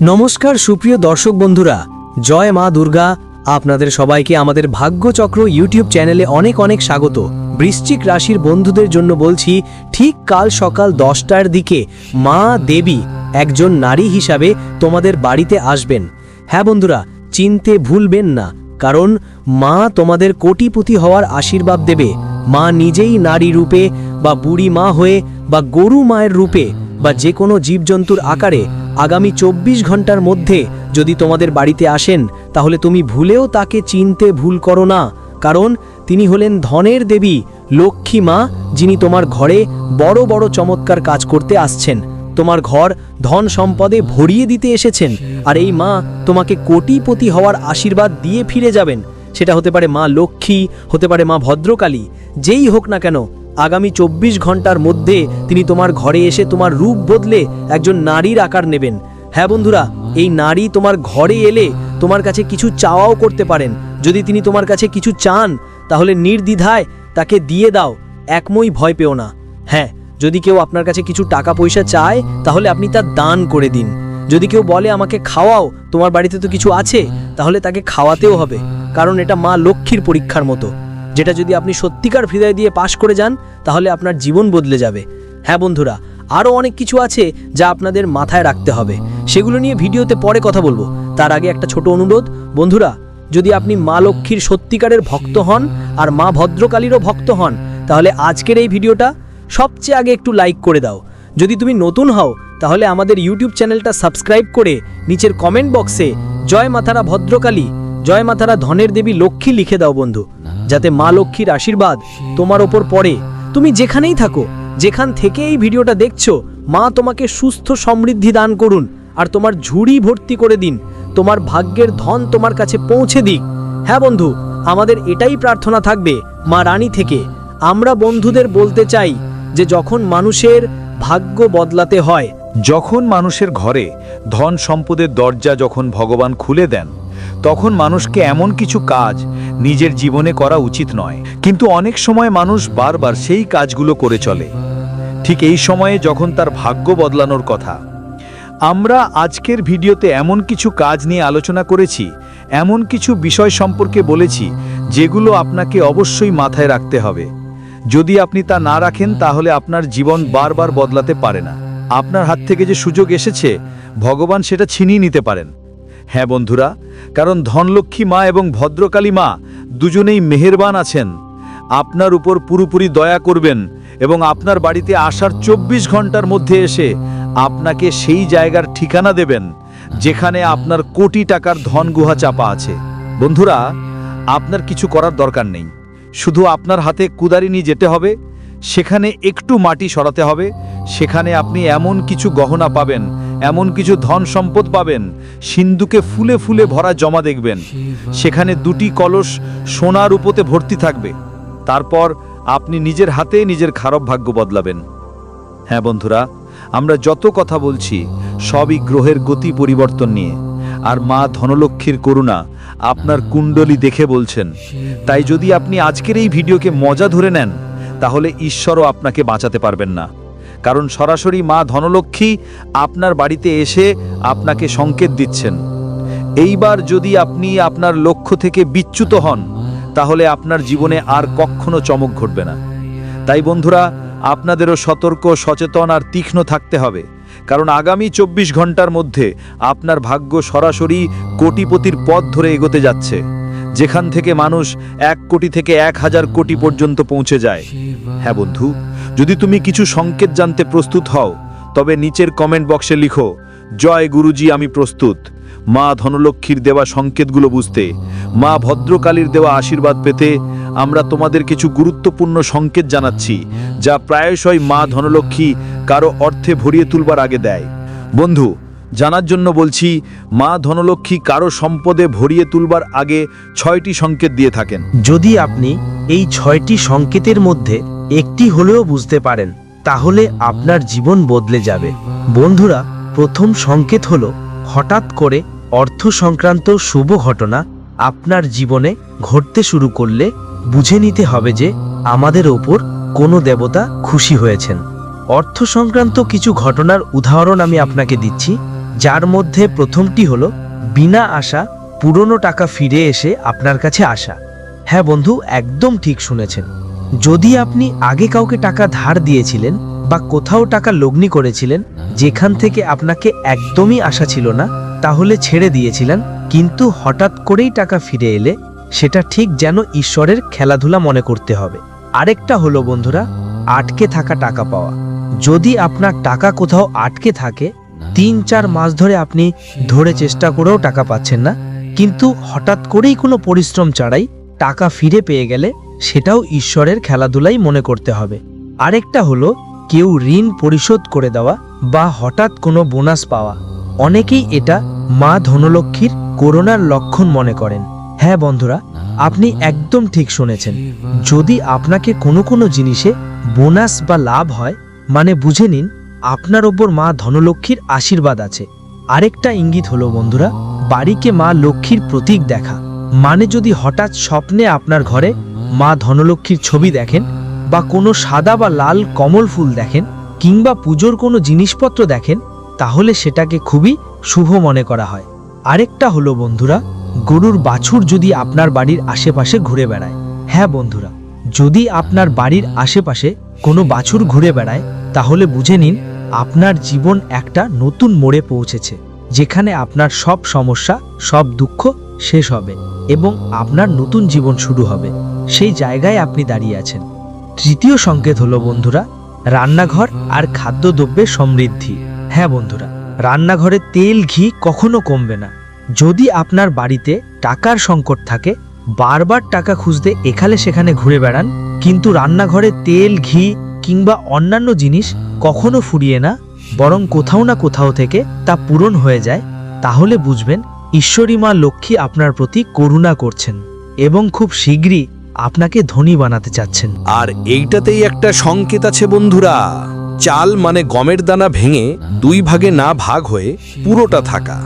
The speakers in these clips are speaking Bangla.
নমস্কার, সুপ্রিয় দর্শক বন্ধুরা। জয় মা দুর্গা। আপনাদের সবাইকে আমাদের ভাগ্যচক্র ইউটিউব চ্যানেলে অনেক অনেক স্বাগত। বৃশ্চিক রাশির বন্ধুদের জন্য বলছি, ঠিক কাল সকাল দশটার দিকে মা দেবী একজন নারী হিসাবে তোমাদের বাড়িতে আসবেন। হ্যাঁ বন্ধুরা, চিনতে ভুলবেন না, কারণ মা তোমাদের কোটিপতি হওয়ার আশীর্বাদ দেবে। মা নিজেই নারী রূপে বা বুড়ি মা হয়ে বা গরু মায়ের রূপে বা যে কোনো জীবজন্তুর আকারে আগামী চব্বিশ ঘণ্টার মধ্যে যদি তোমাদের বাড়িতে আসেন, তাহলে তুমি ভুলেও তাকে চিনতে ভুল করো না। কারণ তিনি হলেন ধনের দেবী, লক্ষ্মী মা, যিনি তোমার ঘরে বড় বড় চমৎকার কাজ করতে আসছেন। তোমার ঘর ধন সম্পদে ভরিয়ে দিতে এসেছেন, আর এই মা তোমাকে কোটিপতি হওয়ার আশীর্বাদ দিয়ে ফিরে যাবেন। সেটা হতে পারে মা লক্ষ্মী, হতে পারে মা ভদ্রকালী, যেই হোক না কেন আগামী চব্বিশ ঘণ্টার মধ্যে তিনি তোমার ঘরে এসে তোমার রূপ বদলে একজন নারীর আকার নেবেন। হ্যাঁ বন্ধুরা, এই নারী তোমার ঘরে এলে তোমার কাছে কিছু চাওয়াও করতে পারেন। যদি তিনি তোমার কাছে কিছু চান, তাহলে নির্দ্বিধায় তাকে দিয়ে দাও। একমই ভয় পেও না। হ্যাঁ যদি কেউ আপনার কাছে কিছু টাকা পয়সা চায়, তাহলে আপনি তা দান করে দিন। যদি কেউ বলে আমাকে খাওয়াও, তোমার বাড়িতে তো কিছু আছে, তাহলে তাকে খাওয়াতেও হবে। কারণ এটা মা লক্ষ্মীর পরীক্ষার মতো। যেটা যদি আপনি সত্যিকার হৃদয় দিয়ে পাশ করে যান তাহলে আপনার জীবন বদলে যাবে। হ্যাঁ বন্ধুরা, আরও অনেক কিছু আছে যা আপনাদের মাথায় রাখতে হবে। সেগুলো নিয়ে ভিডিওতে পরে কথা বলব। তার আগে একটা ছোট অনুরোধ। বন্ধুরা, যদি আপনি মা লক্ষ্মীর সত্যিকারের ভক্ত হন আর মা ভদ্রকালীরও ভক্ত হন, তাহলে আজকের এই ভিডিওটা সবচেয়ে আগে একটু লাইক করে দাও। যদি তুমি নতুন হও, তাহলে আমাদের ইউটিউব চ্যানেলটা সাবস্ক্রাইব করে নিচের কমেন্ট বক্সে জয় মাথারা ভদ্রকালী, জয় মাথারা ধনের দেবী লক্ষ্মী লিখে দাও বন্ধু। যাতে মা লক্ষ্মীর আশীর্বাদ তোমার ওপর পড়ে। তুমি যেখানেই থাকো, যেখান থেকে এই ভিডিওটা দেখছ, মা তোমাকে সুস্থ সমৃদ্ধি দান করুন, আর তোমার ঝুড়ি ভর্তি করে দিন, তোমার ভাগ্যের ধন তোমার কাছে পৌঁছে দিক। হ্যাঁ বন্ধু, আমাদের এটাই প্রার্থনা থাকবে, মা রানী থেকে। আমরা বন্ধুদের বলতে চাই যে যখন মানুষের ভাগ্য বদলাতে হয়, যখন মানুষের ঘরে ধন সম্পদের দরজা যখন ভগবান খুলে দেন তখন মানুষকে এমন কিছু কাজ নিজের জীবনে করা উচিত নয়। কিন্তু অনেক সময় মানুষ বারবার সেই কাজগুলো করে চলে। ঠিক এই সময়ে যখন তার ভাগ্য বদলানোর কথা। আমরা আজকের ভিডিওতে এমন কিছু কাজ নিয়ে আলোচনা করেছি, এমন কিছু বিষয় সম্পর্কে বলেছি, যেগুলো আপনাকে অবশ্যই মাথায় রাখতে হবে। যদি আপনি তা না রাখেন, তাহলে আপনার জীবন বারবার বদলাতে পারে না। আপনার হাত থেকে যে সুযোগ এসেছে, ভগবান সেটা ছিনিয়ে নিতে পারেন। হ্যাঁ বন্ধুরা, কারণ ধনলক্ষ্মী মা এবং ভদ্রকালী মা দুজনেই মেহেরবান আছেন। আপনার উপর পুরোপুরি দয়া করবেন এবং আপনার বাড়িতে আসার চব্বিশ ঘণ্টার মধ্যে এসে আপনাকে সেই জায়গার ঠিকানা দেবেন, যেখানে আপনার কোটি টাকার ধন গুহা চাপা আছে। বন্ধুরা, আপনার কিছু করার দরকার নেই। শুধু আপনার হাতে কুদারি নিয়ে যেতে হবে, সেখানে একটু মাটি সরাতে হবে, সেখানে আপনি এমন কিছু গহনা পাবেন এমন কিছু ধন সম্পদ পাবেন, সিন্ধুকে ফুলে ফুলে ভরা জমা দেখবেন। সেখানে দুটি কলস সোনার উপতে ভর্তি থাকবে। তারপর আপনি নিজের হাতে নিজের খারাপ ভাগ্য বদলাবেন। হ্যাঁ বন্ধুরা, আমরা যত কথা বলছি, সবই গ্রহের গতি পরিবর্তন নিয়ে। আর মা ধনলক্ষ্মীর করুণা আপনার কুণ্ডলী দেখে বলছেন। তাই যদি আপনি আজকের এই ভিডিওকে মজা ধরে নেন, তাহলে ঈশ্বরও আপনাকে বাঁচাতে পারবেন না। কারণ সরাসরি মা ধনলক্ষ্মী আপনার বাড়িতে এসে আপনাকে সংকেত দিচ্ছেন। এইবার যদি আপনি আপনার লক্ষ্য থেকে বিচ্যুত হন, তাহলে আপনার জীবনে আর কখনো চমক ঘটবে না। তাই বন্ধুরা, আপনাদেরও সতর্ক, সচেতন আর তীক্ষ্ণ থাকতে হবে। কারণ আগামী চব্বিশ ঘণ্টার মধ্যে আপনার ভাগ্য সরাসরি কোটিপতির পথ ধরে এগোতে যাচ্ছে। যেখান থেকে মানুষ এক কোটি থেকে এক হাজার কোটি পর্যন্ত পৌঁছে যায়। হ্যাঁ বন্ধু, যদি তুমি কিছু সংকেত জানতে প্রস্তুত হও, তবে নিচের কমেন্ট বক্সে লিখো, জয় গুরুজি, আমি প্রস্তুত। মা ধনলক্ষ্মীর দেওয়া সংকেতগুলো বুঝতে, মা ভদ্রকালীর দেওয়া আশীর্বাদ পেতে আমরা তোমাদের কিছু গুরুত্বপূর্ণ সংকেত জানাচ্ছি, যা প্রায়শই মা ধনলক্ষ্মী কারও অর্থে ভরিয়ে তুলবার আগে দেয়। বন্ধু জানার জন্য বলছি, মা ধনলক্ষ্মী কারও সম্পদে ভরিয়ে তুলবার আগে ছয়টি সংকেত দিয়ে থাকেন। যদি আপনি এই ছয়টি সংকেতের মধ্যে একটি হলেও বুঝতে পারেন, তাহলে আপনার জীবন বদলে যাবে। বন্ধুরা, প্রথম সংকেত হল, হঠাৎ করে অর্থ সংক্রান্ত শুভ ঘটনা আপনার জীবনে ঘটতে শুরু করলে বুঝে নিতে হবে যে আমাদের ওপর কোনো দেবতা খুশি হয়েছেন। অর্থ সংক্রান্ত কিছু ঘটনার উদাহরণ আমি আপনাকে দিচ্ছি। যার মধ্যে প্রথমটি হলো, বিনা আশা পুরনো টাকা ফিরে এসে আপনার কাছে আসা। হ্যাঁ বন্ধু, একদম ঠিক শুনেছেন। যদি আপনি আগে কাউকে টাকা ধার দিয়েছিলেন বা কোথাও টাকা লগ্নি করেছিলেন, যেখান থেকে আপনাকে একদমই আশা ছিল না, তাহলে ছেড়ে দিয়েছিলেন, কিন্তু হঠাৎ করেই টাকা ফিরে এলে, সেটা ঠিক যেন ঈশ্বরের খেলাধুলা মনে করতে হবে। আরেকটা হলো বন্ধুরা, আটকে থাকা টাকা পাওয়া। যদি আপনার টাকা কোথাও আটকে থাকে তিন চার মাস ধরে আপনি ধরে চেষ্টা করেও টাকা পাচ্ছেন না। কিন্তু হঠাৎ করেই কোনো পরিশ্রম ছাড়াই টাকা ফিরে পেয়ে গেলে সেটাও ঈশ্বরের খেলাধুলাই মনে করতে হবে। আরেকটা হলো কেউ ঋণ পরিশোধ করে দেওয়া বা হঠাৎ কোনো বোনাস পাওয়া। অনেকেই এটা মা ধনলক্ষ্মীর করোনার লক্ষণ মনে করেন। হ্যাঁ বন্ধুরা আপনি একদম ঠিক শুনেছেন। যদি আপনাকে কোনো কোনো জিনিসে বোনাস বা লাভ হয় মানে বুঝে নিন আপনার ওপর মা ধনলক্ষ্মীর আশীর্বাদ আছে। আরেকটা ইঙ্গিত হলো, বন্ধুরা, বাড়িকে মা লক্ষ্মীর প্রতীক দেখা। মানে যদি হঠাৎ স্বপ্নে আপনার ঘরে মা ধনলক্ষ্মীর ছবি দেখেন বা কোনো সাদা বা লাল কমল ফুল দেখেন কিংবা পুজোর কোনো জিনিসপত্র দেখেন, তাহলে সেটাকে খুবই শুভ মনে করা হয়। আরেকটা হলো, বন্ধুরা, গরুর বাছুর যদি আপনার বাড়ির আশেপাশে ঘুরে বেড়ায়। হ্যাঁ বন্ধুরা, যদি আপনার বাড়ির আশেপাশে কোনো বাছুর ঘুরে বেড়ায় তাহলে বুঝে নিন, আপনার জীবন একটা নতুন মোড়ে পৌঁছেছে, যেখানে আপনার সব সমস্যা, সব দুঃখ শেষ হবে এবং আপনার নতুন জীবন শুরু হবে। সেই জায়গায় আপনি দাঁড়িয়ে আছেন। তৃতীয় সংকেত হলো, বন্ধুরা, রান্নাঘর আর খাদ্যদ্রব্যের সমৃদ্ধি। হ্যাঁ বন্ধুরা, রান্নাঘরে তেল, ঘি কখনো কমবে না। যদি আপনার বাড়িতে টাকার সংকট থাকে, বারবার টাকা খুঁজতে এখানে সেখানে ঘুরে বেড়ান, কিন্তু রান্নাঘরে তেল, ঘি কিংবা অন্যান্য জিনিস কখনো ফুরিয়ে না, বরং কোথাও না কোথাও থেকে তা পূরণ হয়ে যায়, তাহলে বুঝবেন ঈশ্বরী মা লক্ষ্মী আপনার প্রতি করুণা করছেন এবং খুব শীঘ্রই আপনাকে ধনী বানাতে চাচ্ছেন। আর এইটাতেই একটা সংকেত আছে বন্ধুরা। চাল মানে গমের দানা ভেঙে দুই ভাগে না ভাগ হয়ে পুরোটা থাকা।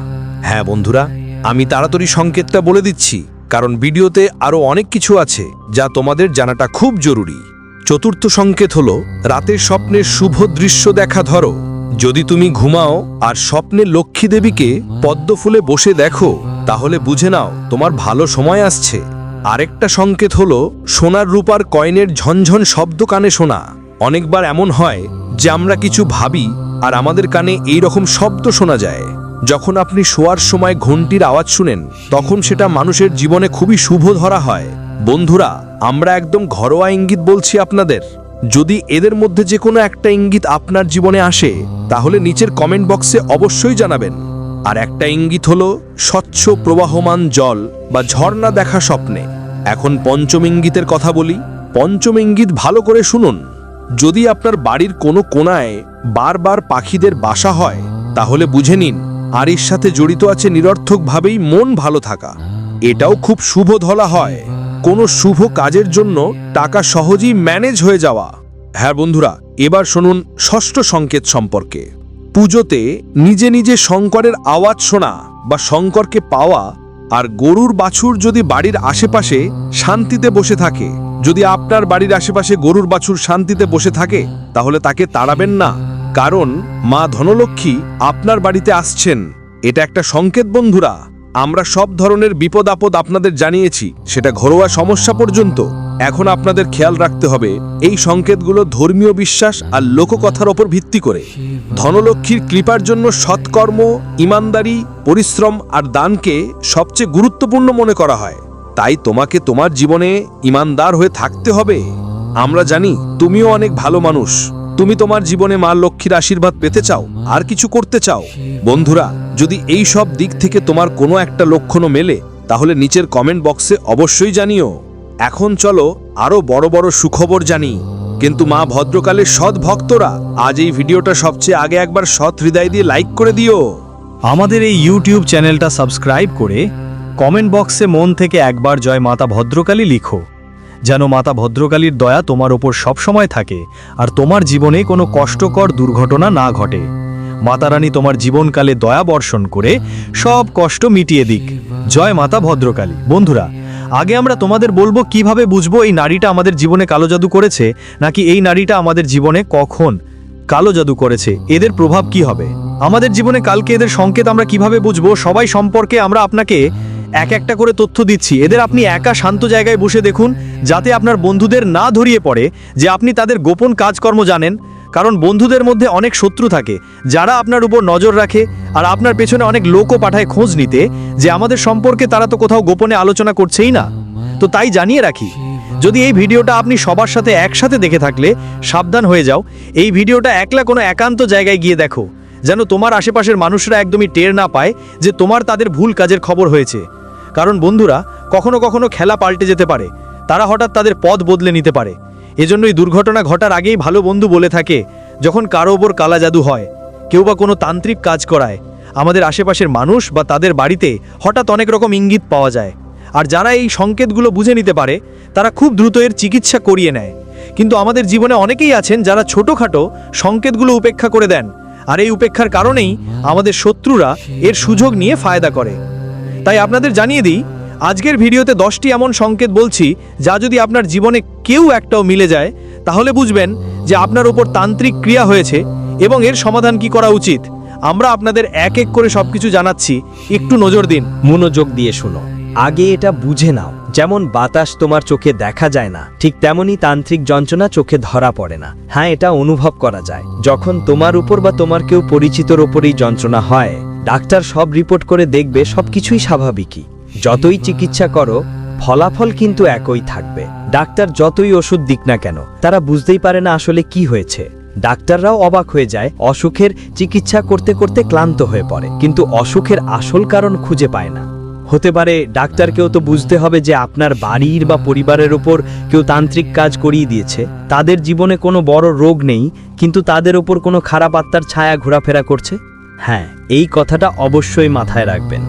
হ্যাঁ বন্ধুরা, আমি তাড়াতাড়ি সংকেতটা বলে দিচ্ছি, কারণ ভিডিওতে আরও অনেক কিছু আছে যা তোমাদের জানাটা খুব জরুরি। চতুর্থ সংকেত হল, রাতের স্বপ্নের শুভ দৃশ্য দেখা ধরো। যদি তুমি ঘুমাও আর স্বপ্নে লক্ষ্মী দেবীকে পদ্মফুলে বসে দেখো, তাহলে বুঝে নাও তোমার ভালো সময় আসছে। আরেকটা সংকেত হলো, সোনার রূপার কয়েনের ঝনঝন শব্দ কানে শোনা। অনেকবার এমন হয় যে আমরা কিছু ভাবি আর আমাদের কানে এই রকম শব্দ শোনা যায়। যখন আপনি শোয়ার সময় ঘন্টির আওয়াজ শুনেন, তখন সেটা মানুষের জীবনে খুবই শুভ ধরা হয়। বন্ধুরা, আমরা একদম ঘরোয়া ইঙ্গিত বলছি আপনাদের। যদি এদের মধ্যে যে কোনো একটা ইঙ্গিত আপনার জীবনে আসে, তাহলে নিচের কমেন্ট বক্সে অবশ্যই জানাবেন। আর একটা ইঙ্গিত হলো, স্বচ্ছ প্রবাহমান জল বা ঝর্ণা দেখা স্বপ্নে। এখন পঞ্চম ইঙ্গিতের কথা বলি। পঞ্চম ইঙ্গিত ভালো করে শুনুন। যদি আপনার বাড়ির কোনো কোনায় বারবার পাখিদের বাসা হয়, তাহলে বুঝে নিন আর সাথে জড়িত আছে নিরর্থকভাবেই মন ভালো থাকা। এটাও খুব শুভ ধলা হয়। কোনো শুভ কাজের জন্য টাকা সহজেই ম্যানেজ হয়ে যাওয়া। হ্যাঁ বন্ধুরা, এবার শুনুন ষষ্ঠ সংকেত সম্পর্কে। পুজোতে নিজে নিজে শঙ্করের আওয়াজ শোনা বা শঙ্করকে পাওয়া আর গরুর বাছুর যদি বাড়ির আশেপাশে শান্তিতে বসে থাকে, যদি আপনার বাড়ির আশেপাশে গরুর বাছুর শান্তিতে বসে থাকে, তাহলে তাকে তাড়াবেন না। কারণ মা ধনলক্ষ্মী আপনার বাড়িতে আসছেন। এটা একটা সংকেত বন্ধুরা। আমরা সব ধরনের বিপদ আপদ আপনাদের জানিয়েছি, সেটা ঘরোয়া সমস্যা পর্যন্ত। এখন আপনাদের খেয়াল রাখতে হবে, এই সংকেতগুলো ধর্মীয় বিশ্বাস আর লোককথার ওপর ভিত্তি করে। ধনলক্ষ্মীর কৃপার জন্য সৎকর্ম, ইমানদারি, পরিশ্রম আর দানকে সবচেয়ে গুরুত্বপূর্ণ মনে করা হয়। তাই তোমাকে তোমার জীবনে ইমানদার হয়ে থাকতে হবে। আমরা জানি, তুমিও অনেক ভালো মানুষ। তুমি তোমার জীবনে মা লক্ষ্মীর আশীর্বাদ পেতে চাও, আর কিছু করতে চাও। বন্ধুরা, যদি এই সব দিক থেকে তোমার কোনো একটা লক্ষণও মেলে, তাহলে নিচের কমেন্ট বক্সে অবশ্যই জানিও। এখন চলো আরও বড় বড় সুখবর জানি। কিন্তু মা ভদ্রকালের সৎ ভক্তরা, আজ এই ভিডিওটা সবচেয়ে আগে একবার সৎ হৃদয় দিয়ে লাইক করে দিও। আমাদের এই ইউটিউব চ্যানেলটা সাবস্ক্রাইব করে কমেন্ট বক্সে মন থেকে একবার জয় মাতা ভদ্রকালী লিখো। যেন মাতা ভদ্রকালীর দয়া তোমার ওপর সবসময় থাকে, আর তোমার জীবনে কোনো কষ্টকর দুর্ঘটনা না ঘটে। মাতারানী তোমার জীবনকালে দয়া বর্ষণ করে সব কষ্ট মিটিয়ে দিক। জয় মাতা ভদ্রকালী। বন্ধুরা, আগে আমরা তোমাদের বলব কীভাবে বুঝব এই নারীটা আমাদের জীবনে কালো জাদু করেছে, নাকি এই নারীটা আমাদের জীবনে কখন কালো জাদু করেছে? এদের প্রভাব কি হবে? আমাদের জীবনে কালকে এদের সংকেত আমরা কীভাবে বুঝব? সবাই সম্পর্কে আমরা আপনাকে এক একটা করে তথ্য দিচ্ছি। এদের আপনি একা শান্ত জায়গায় বসে দেখুন, যাতে আপনার বন্ধুদের না ধরিয়ে পড়ে যে আপনি তাদের গোপন কাজকর্ম জানেন। কারণ বন্ধুদের মধ্যে অনেক শত্রু থাকে, যারা আপনার উপর নজর রাখে আর আপনার পেছনে অনেক লোকও পাঠায় খোঁজ নিতে যে আমাদের সম্পর্কে তারা তো কোথাও গোপনে আলোচনা করছেই না। তো তাই জানিয়ে রাখি, যদি এই ভিডিওটা আপনি সবার সাথে একসাথে দেখে থাকলে সাবধান হয়ে যাও। এই ভিডিওটা একলা কোনো একান্ত জায়গায় গিয়ে দেখো, যেন তোমার আশেপাশের মানুষরা একদমই টের না পায় যে তোমার তাদের ভুল কাজের খবর হয়েছে। কারণ বন্ধুরা, কখনো কখনো খেলা পাল্টে যেতে পারে। তারা হঠাৎ তাদের পথ বদলে নিতে পারে। এজন্যই দুর্ঘটনা ঘটার আগেই ভালো বন্ধু বলে থাকে, যখন কারও ওপর কালা জাদু হয়। কেউ বা কোনো তান্ত্রিক কাজ করায়। আমাদের আশেপাশের মানুষ বা তাদের বাড়িতে হঠাৎ অনেক রকম ইঙ্গিত পাওয়া যায়। আর যারা এই সংকেতগুলো বুঝে নিতে পারে, তারা খুব দ্রুত এর চিকিৎসা করিয়ে নেয়। কিন্তু আমাদের জীবনে অনেকেই আছেন যারা ছোটোখাটো সংকেতগুলো উপেক্ষা করে দেন। আর এই উপেক্ষার কারণেই আমাদের শত্রুরা এর সুযোগ নিয়ে ফায়দা করে। তাই আপনাদের জানিয়ে দিই, আজকের ভিডিওতে দশটি এমন সংকেত বলছি, যা যদি আপনার জীবনে কেউ একটাও মিলে যায়, তাহলে বুঝবেন যে আপনার উপর তান্ত্রিক ক্রিয়া হয়েছে এবং এর সমাধান কি করা উচিত। আমরা আপনাদের এক এক করে সবকিছু জানাচ্ছি, একটু নজর দিন। মনোযোগ দিয়ে শোনো। আগে এটা বুঝে নাও, যেমন বাতাস তোমার চোখে দেখা যায় না, ঠিক তেমনি তান্ত্রিক যন্ত্রণা চোখে ধরা পড়ে না। হ্যাঁ এটা অনুভব করা যায়। যখন তোমার উপর বা তোমার কেউ পরিচিতর ওপরই যন্ত্রণা হয় ডাক্তার সব রিপোর্ট করে দেখবে সবকিছুই স্বাভাবিকই। যতই চিকিৎসা করো, ফলাফল কিন্তু একই থাকবে। ডাক্তার যতই ওষুধ দিক না কেন, তারা বুঝতেই পারে না আসলে কি হয়েছে। ডাক্তাররাও অবাক হয়ে যায়, অসুখের চিকিৎসা করতে করতে ক্লান্ত হয়ে পড়ে। কিন্তু অসুখের আসল কারণ খুঁজে পায় না। হতে পারে ডাক্তারকেও তো বুঝতে হবে যে আপনার বাড়ির বা পরিবারের ওপর কেউ তান্ত্রিক কাজ করিয়ে দিয়েছে। তাদের জীবনে কোনো বড় রোগ নেই, কিন্তু তাদের ওপর কোনো খারাপ আত্মার ছায়া ঘোরাফেরা করছে। হ্যাঁ এই কথাটা অবশ্যই মাথায় রাখবেন।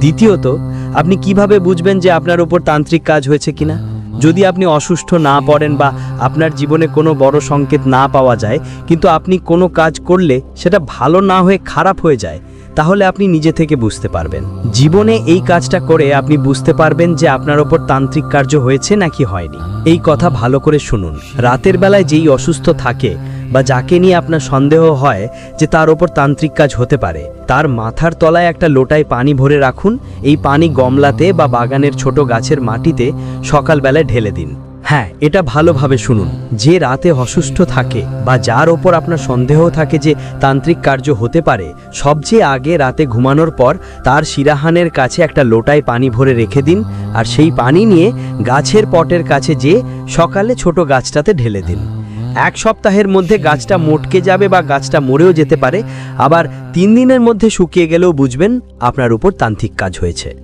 দ্বিতীয়ত, আপনি কীভাবে বুঝবেন যে আপনার ওপর তান্ত্রিক কাজ হয়েছে কিনা? যদি আপনি অসুস্থ না পড়েন বা আপনার জীবনে কোনো বড় সংকেত না পাওয়া যায়, কিন্তু আপনি কোনো কাজ করলে সেটা ভালো না হয়ে খারাপ হয়ে যায়, তাহলে আপনি নিজে থেকে বুঝতে পারবেন। জীবনে এই কাজটা করে আপনি বুঝতে পারবেন যে আপনার ওপর তান্ত্রিক কার্য হয়েছে নাকি হয়নি। এই কথা ভালো করে শুনুন। রাতের বেলায় যেই অসুস্থ থাকে বা যাকে নিয়ে আপনার সন্দেহ হয় যে তার ওপর তান্ত্রিক কাজ হতে পারে, তার মাথার তলায় একটা লোটায় পানি ভরে রাখুন, এই পানি গমলাতে বা বাগানের ছোট গাছের মাটিতে সকালবেলায় ঢেলে দিন। হ্যাঁ এটা ভালোভাবে শুনুন। যে রাতে অসুস্থ থাকে বা যার ওপর আপনার সন্দেহ থাকে যে তান্ত্রিক কার্য হতে পারে, সবচেয়ে আগে রাতে ঘুমানোর পর তার শিরাহানের কাছে একটা লোটায় পানি ভরে রেখে দিন আর সেই পানি নিয়ে গাছের পটের কাছে যে সকালে ছোট গাছটাতে ঢেলে দিন। এক সপ্তাহের মধ্যে গাছটা মোটকে যাবে বা গাছটা মরেও যেতে পারে, আবার তিন দিনের মধ্যে শুকিয়ে গেলেও বুঝবেন আপনার উপর তান্ত্রিক কাজ হয়েছে।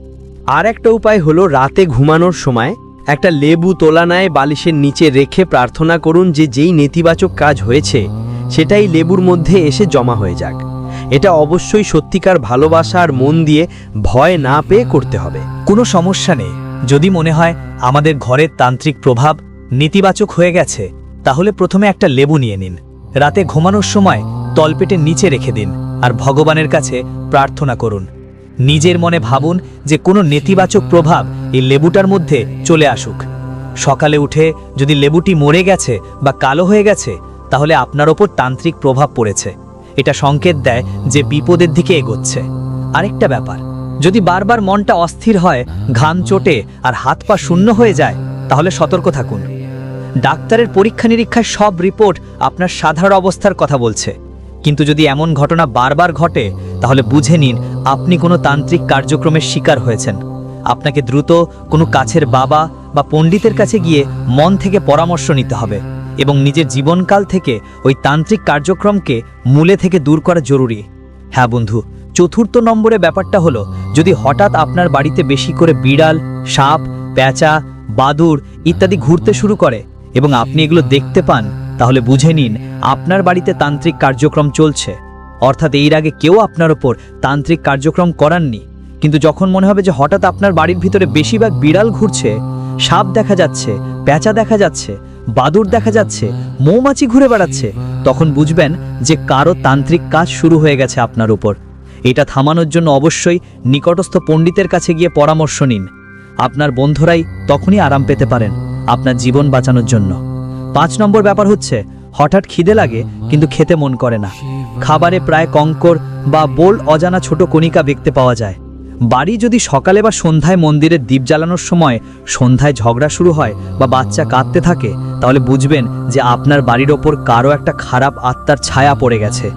আর একটা উপায় হলো রাতে ঘুমানোর সময় একটা লেবু তোলানায় বালিশের নিচে রেখে প্রার্থনা করুন যে যেই নেতিবাচক কাজ হয়েছে, সেটাই লেবুর মধ্যে এসে জমা হয়ে যাক। এটা অবশ্যই সত্যিকার ভালোবাসা আর মন দিয়ে ভয় না পেয়ে করতে হবে। কোনো সমস্যা নেই। যদি মনে হয় আমাদের ঘরের তান্ত্রিক প্রভাব নেতিবাচক হয়ে গেছে তাহলে প্রথমে একটা লেবু নিয়ে নিন। রাতে ঘুমানোর সময় তলপেটের নিচে রেখে দিন আর ভগবানের কাছে প্রার্থনা করুন। নিজের মনে ভাবুন যে কোনো নেতিবাচক প্রভাব এই লেবুটার মধ্যে চলে আসুক। সকালে উঠে যদি লেবুটি মরে গেছে বা কালো হয়ে গেছে, তাহলে আপনার ওপর তান্ত্রিক প্রভাব পড়েছে। এটা সংকেত দেয় যে বিপদের দিকে এগোচ্ছে। আরেকটা ব্যাপার, যদি বারবার মনটা অস্থির হয়, ঘাম চোটে আর হাত পা শূন্য হয়ে যায়, তাহলে সতর্ক থাকুন। ডাক্তারের পরীক্ষা নিরীক্ষায় সব রিপোর্ট আপনার সাধারণ অবস্থার কথা বলছে। কিন্তু যদি এমন ঘটনা বারবার ঘটে, তাহলে বুঝে নিন আপনি কোনো তান্ত্রিক কার্যক্রমের শিকার হয়েছেন। আপনাকে দ্রুত কোনো কাছের বাবা বা পণ্ডিতের কাছে গিয়ে মন থেকে পরামর্শ নিতে হবে এবং নিজের জীবনকাল থেকে ওই তান্ত্রিক কার্যক্রমকে মূলে থেকে দূর করা জরুরি। হ্যাঁ বন্ধু, চতুর্থ নম্বরে ব্যাপারটা হলো, যদি হঠাৎ আপনার বাড়িতে বেশি করে বিড়াল, সাপ, প্যাঁচা বাদুর ইত্যাদি ঘুরতে শুরু করে এবং আপনি এগুলো দেখতে পান, তাহলে বুঝে নিন আপনার বাড়িতে তান্ত্রিক কার্যক্রম চলছে। অর্থাৎ এর আগে কেউ আপনার ওপর তান্ত্রিক কার্যক্রম করাননি। কিন্তু যখন মনে হবে যে হঠাৎ আপনার বাড়ির ভিতরে বেশিরভাগ বিড়াল ঘুরছে, সাপ দেখা যাচ্ছে, প্যাঁচা দেখা যাচ্ছে বাদুর দেখা যাচ্ছে, মৌমাছি ঘুরে বেড়াচ্ছে, তখন বুঝবেন যে কারও তান্ত্রিক কাজ শুরু হয়ে গেছে আপনার উপর এটা থামানোর জন্য অবশ্যই নিকটস্থ পণ্ডিতের কাছে গিয়ে পরামর্শ নিন। আপনার বন্ধুরাই তখনই আরাম পেতে পারেন। আপনার জীবন বাঁচানোর জন্য। পাঁচ নম্বর ব্যাপার হচ্ছে, হঠাৎ খিদে লাগে, কিন্তু খেতে মন করে না। খাবারে প্রায় কঙ্কর বা বোল অজানা ছোট কণিকা দেখতে পাওয়া যায়। বাড়ি যদি সকালে বা সন্ধ্যায় মন্দিরের দ্বীপ জ্বালানোর সময় সন্ধ্যায় ঝগড়া শুরু হয় বা বাচ্চা কাঁদতে থাকে, তাহলে বুঝবেন যে আপনার বাড়ির ওপর কারও একটা খারাপ আত্মার ছায়া পড়ে গেছে।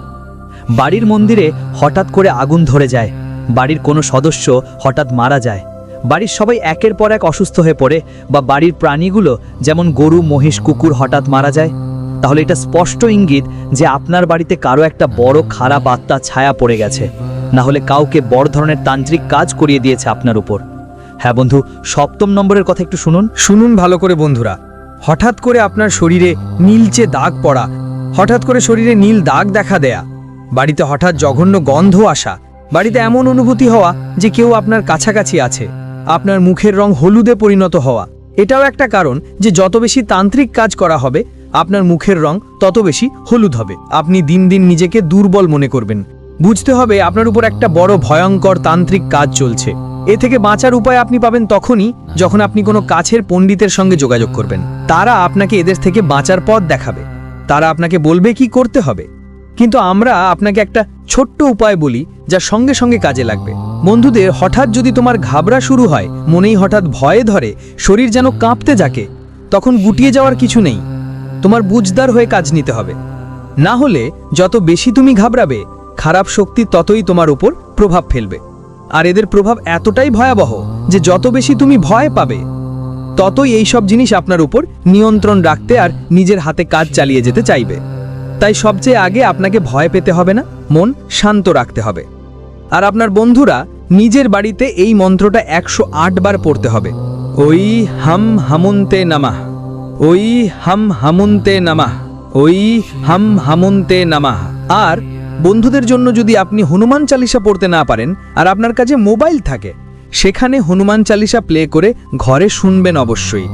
বাড়ির মন্দিরে হঠাৎ করে আগুন ধরে যায়। বাড়ির কোনো সদস্য হঠাৎ মারা যায়। বাড়ির সবাই একের পর এক অসুস্থ হয়ে পড়ে বা বাড়ির প্রাণীগুলো যেমন গরু, মহিষ, কুকুর হঠাৎ মারা যায়। তাহলে এটা স্পষ্ট ইঙ্গিত যে আপনার বাড়িতে কারও একটা বড় খারাপ আত্মা ছায়া পড়ে গেছে। না হলে কাউকে বড় ধরনের তান্ত্রিক কাজ করিয়ে দিয়েছে আপনার উপর। হ্যাঁ বন্ধু, সপ্তম নম্বরের কথা একটু শুনুন। শুনুন ভালো করে বন্ধুরা। হঠাৎ করে আপনার শরীরে নীলচে দাগ পড়া, হঠাৎ করে শরীরে নীল দাগ দেখা দেয়া, বাড়িতে হঠাৎ জঘন্য গন্ধ আসা, বাড়িতে এমন অনুভূতি হওয়া যে কেউ আপনার কাছাকাছি আছে। আপনার মুখের রং হলুদে পরিণত হওয়া। এটাও একটা কারণ যে যত বেশি তান্ত্রিক কাজ করা হবে, আপনার মুখের রং তত বেশি হলুদ হবে। আপনি দিন দিন নিজেকে দুর্বল মনে করবেন। বুঝতে হবে আপনার উপর একটা বড় ভয়ঙ্কর তান্ত্রিক কাজ চলছে। এ থেকে বাঁচার উপায় আপনি পাবেন তখনই যখন আপনি কোনো কাছের পণ্ডিতের সঙ্গে যোগাযোগ করবেন। তারা আপনাকে এদের থেকে বাঁচার পথ দেখাবে। তারা আপনাকে বলবে কি করতে হবে। কিন্তু আমরা আপনাকে একটা ছোট্ট উপায় বলি যা সঙ্গে সঙ্গে কাজে লাগবে। বন্ধুদের, হঠাৎ যদি তোমার ঘাবড়া শুরু হয়, মনেই হঠাৎ ভয়ে ধরে, শরীর যেন কাঁপতে যাকে, তখন গুটিয়ে যাওয়ার কিছু নেই। তোমার বুঝদার হয়ে কাজ নিতে হবে। না হলে, যত বেশি তুমি ঘাবড়াবে, খারাপ শক্তি ততই তোমার উপর প্রভাব ফেলবে। আর এদের প্রভাব এতটাই ভয়াবহ যে যত বেশি তুমি ভয় পাবে, ততই এই সব জিনিস আপনার উপর নিয়ন্ত্রণ রাখতে আর নিজের হাতে কাজ চালিয়ে যেতে চাইবে। তাই সবচেয়ে আগে আপনাকে ভয় পেতে হবে না, মন শান্ত রাখতে হবে। আর আপনার বন্ধুরা নিজের বাড়িতে এই মন্ত্রটা একশো আট বার পড়তে হবে। ওই হাম হামুনতে নামাহ, ওই হাম হামুনতে নামাহ, ওই হাম হামুনতে নামাহ। আর বন্ধুদের জন্য যদি আপনি হনুমান চালিসা পড়তে না পারেন আর আপনার কাছে মোবাইল থাকে, সেখানে হনুমান চালিসা প্লে করে ঘরে শুনবেন অবশ্যই।